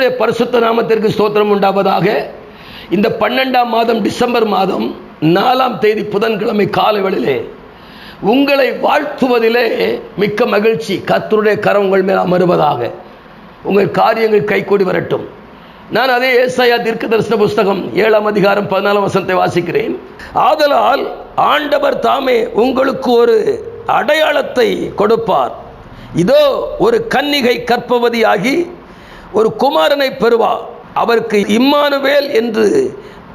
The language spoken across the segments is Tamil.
கர்த்தருடைய பரிசுத்த நாமத்திற்கு ஸ்தோத்திரம் உண்டாவதாக. இந்த பன்னெண்டாம் மாதம் டிசம்பர் மாதம் நாலாம் தேதி புதன்கிழமை காலை வேளையிலே உங்களை வாழ்த்துவதிலே மிக்க மகிழ்ச்சி. கர்த்தருடைய கரம் உங்கள் மேல் அமருவதாக. உங்கள் காரியங்கள் கைகூடி வரட்டும். நான் அதே ஏசாயா தீர்க்க தரிசன புஸ்தகம் ஏழாம் அதிகாரம் பதினாலாம் வசனத்தை வாசிக்கிறேன். ஆதலால் ஆண்டவர் தாமே உங்களுக்கு ஒரு அடையாளத்தை கொடுப்பார். இதோ ஒரு கன்னிகை கற்பவதியாகி ஒரு குமாரனை பெறுவா அவருக்கு இம்மானுவேல் என்று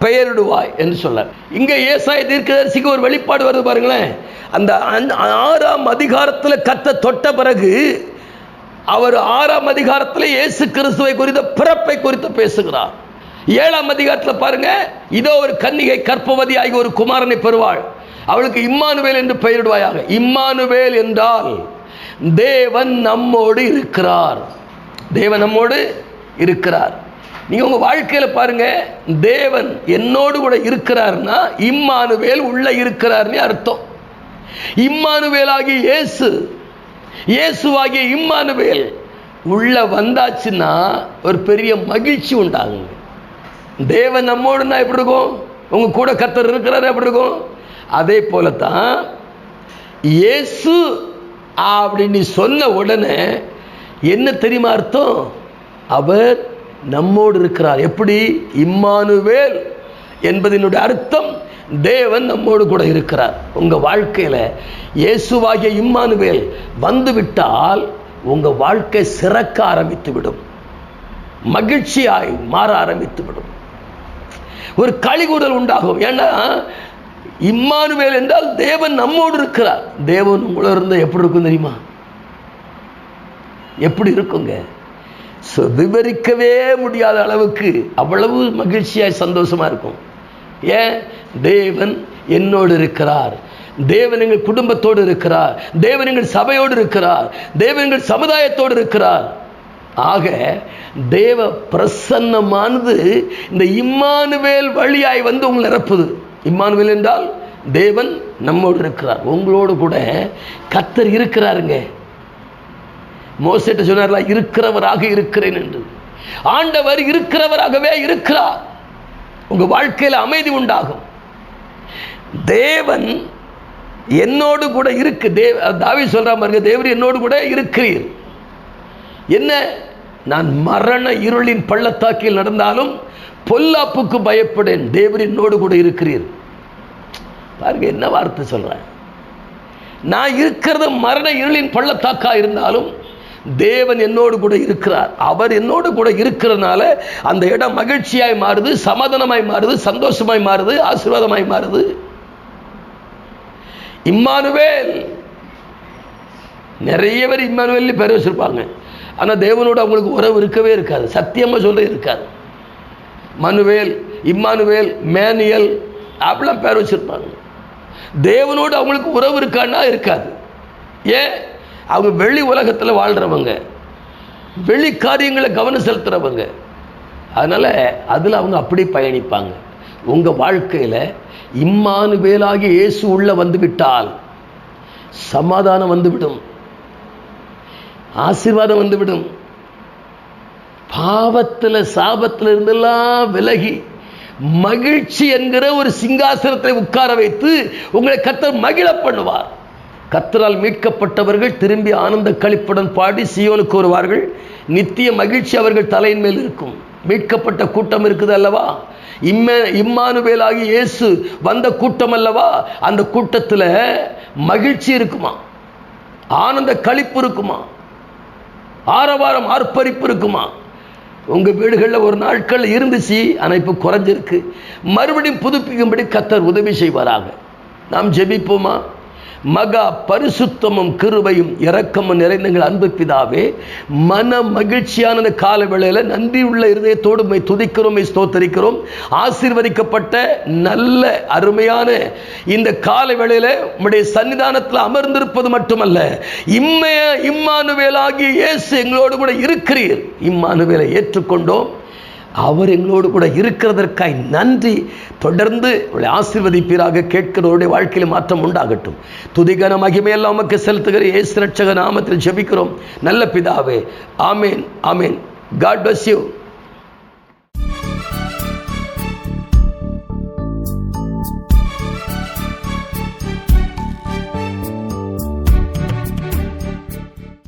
பெயரிடுவாய் என்று சொல்ல இங்கே ஏசாய தீர்க்கதரிசிக்கு ஒரு வெளிப்பாடு வருது பாருங்களேன். அந்த ஆறாம் அதிகாரத்தில் கத்த தொட்ட பிறகு அவர் ஆறாம் அதிகாரத்தில் இயேசு கிறிஸ்துவை குறித்த பிறப்பை குறித்து பேசுகிறார். ஏழாம் அதிகாரத்தில் பாருங்க இதோ ஒரு கன்னிகை கற்பவதி ஆகி ஒரு குமாரனை பெறுவாள். அவளுக்கு இம்மானுவேல் என்று பெயரிடுவாயாக. இம்மானுவேல் என்றால் தேவன் நம்மோடு இருக்கிறார். தேவன் நம்மோடு இருக்கிறார். நீங்கள் உங்கள் வாழ்க்கையில் பாருங்கள் தேவன் என்னோடு கூட இருக்கிறார்னா இம்மானுவேல் உள்ளே இருக்கிறார்னு அர்த்தம். இம்மானுவேலாகிய இயேசு இயேசுவாகிய இம்மானுவேல் உள்ளே வந்தாச்சுன்னா ஒரு பெரிய மகிழ்ச்சி உண்டாகுங்க. தேவன் நம்மோடுனா எப்படி இருக்கும்? உங்கள் கூட கத்தர் இருக்கிறார் எப்படி இருக்கும்? அதே போல தான் இயேசு அப்படின்னு சொன்ன உடனே என்ன தெரியுமா அர்த்தம்? அவர் நம்மோடு இருக்கிறார். எப்படி? இம்மானுவேல் என்பதனுடைய அர்த்தம் தேவன் நம்மோடு கூட இருக்கிறார். உங்க வாழ்க்கையில இயேசுவாகிய இம்மானுவேல் வந்துவிட்டால் உங்க வாழ்க்கை சிறக்க ஆரம்பித்து விடும் மகிழ்ச்சியாய் மாற ஆரம்பித்து விடும் ஒரு கழிகூடல் உண்டாகும். ஏன்னா இம்மானுவேல் என்றால் தேவன் நம்மோடு இருக்கிறார். தேவன் உங்களோட இருந்தால் எப்படி இருக்கும் தெரியுமா? எப்படி இருக்குங்க? So, விவரிக்கவே முடியாத அளவுக்கு அவ்வளவு மகிழ்ச்சியாய் சந்தோஷமா இருக்கும். ஏன்? தேவன் என்னோடு இருக்கிறார். தேவன் எங்கள் குடும்பத்தோடு இருக்கிறார். தேவன் எங்கள் சபையோடு இருக்கிறார். தேவன் எங்கள் சமுதாயத்தோடு இருக்கிறார். ஆக தேவ பிரசன்னமானது இந்த இம்மானுவேல் வழியாய் வந்து உங்களை நிரப்புது. இம்மானுவேல் என்றால் தேவன் நம்மோடு இருக்கிறார். உங்களோடு கூட கத்தர் இருக்கிறாருங்க. மோசிட்ட சொன்னார்ல? இருக்கிறவராக இருக்கிறேன் என்று. ஆண்டவர் இருக்கிறவராகவே இருக்கிறார். உங்க வாழ்க்கையில் அமைதி உண்டாகும். தேவன் என்னோடு கூட இருக்கு. தேவ தாவி சொல்ற பாருங்க தேவர் என்னோடு கூட இருக்கிறீர். என்ன? நான் மரண இருளின் பள்ளத்தாக்கில் நடந்தாலும் பொல்லாப்புக்கு பயப்படேன். தேவர் என்னோடு கூட இருக்கிறீர். பாருங்க என்ன வார்த்தை சொல்றேன் நான் இருக்கிறது மரண இருளின் பள்ளத்தாக்கா இருந்தாலும் தேவன் என்னோடு கூட இருக்கிறார். அவர் என்னோடு கூட இருக்கிறதுனால அந்த இடம் மகிழ்ச்சியாய் மாறுது சமாதானமாய் மாறுது சந்தோஷமாய் மாறுது ஆசீர்வாதமாய் மாறுது. இம்மானுவேல். நிறைய பேர் இம்மானுவேல் பேர் வச்சிருப்பாங்க. ஆனால் தேவனோட அவங்களுக்கு உறவு இருக்கவே இருக்காது. சத்தியமாக சொல்ல இருக்காது. மனுவேல் இம்மானுவேல் மேனியல் அப்படிலாம் பேர் வச்சிருப்பாங்க. தேவனோடு அவங்களுக்கு உறவு இருக்கான்னா இருக்காது. ஏன்? அவங்க வெளி உலகத்தில் வாழ்கிறவங்க வெளி காரியங்களை கவனம் செலுத்துகிறவங்க அதனால் அதில் அவங்க அப்படி பயணிப்பாங்க. உங்கள் வாழ்க்கையில் இம்மானுவேலாகி இயேசு உள்ள வந்துவிட்டால் சமாதானம் வந்துவிடும். ஆசீர்வாதம் வந்துவிடும். பாவத்தில் சாபத்தில் இருந்தெல்லாம் விலகி மகிழ்ச்சி என்கிற ஒரு சிங்காசனத்தை உட்கார வைத்து உங்களை கத்தர் மகிழ பண்ணுவார். கத்தரால் மீட்கப்பட்டவர்கள் திரும்பி ஆனந்த களிப்புடன் பாடி சியோனுக்கு வருவார்கள். நித்திய மகிழ்ச்சி அவர்கள் தலையின் மேல் இருக்கும். மீட்கப்பட்ட கூட்டம் இருக்குது அல்லவா? இம்மே இம்மானுவேலாகி இயேசு வந்த கூட்டம் அல்லவா? அந்த கூட்டத்தில் மகிழ்ச்சி இருக்குமா? ஆனந்த களிப்பு இருக்குமா? ஆரவாரம் ஆர்ப்பரிப்பு இருக்குமா? உங்கள் வீடுகளில் ஒரு நாட்கள் இருந்துச்சு ஆனால் இப்போ குறைஞ்சிருக்கு. மறுபடியும் புதுப்பிக்கும்படி கத்தர் உதவி செய்வாராக. நாம் ஜெபிப்போமா? மகா பரிசுத்தமும் கிருபையும் இரக்கமும் நிறைந்தங்கள் அன்பு பிதாவே மன மகிழ்ச்சியான கால வேளையில் நன்றி உள்ள இருதயத்தோடு மை துதிக்கிறோம் ஸ்தோத்தரிக்கிறோம். ஆசீர்வதிக்கப்பட்ட நல்ல அருமையான இந்த கால வேளையில் உடைய சன்னிதானத்தில் அமர்ந்திருப்பது மட்டுமல்ல இம்மைய இம்மானுவேலாகிய இயேசு எங்களோடு கூட இருக்கிறீர். இம்மானுவேலை ஏற்றுக்கொண்டோம். அவர் எங்களோடு கூட இருக்கிறதற்காய் நன்றி. தொடர்ந்து உங்களை ஆசீர்வதிப்பீராக கேட்கிறவருடைய வாழ்க்கையில் மாற்றம் உண்டாகட்டும். துதிகன மகிமையெல்லாம் நமக்கு செலுத்துகிற ஏசு ரட்சக நாமத்தில் ஜெபிக்கிறோம். நல்ல பிதாவே ஆமேன் ஆமேன். God bless you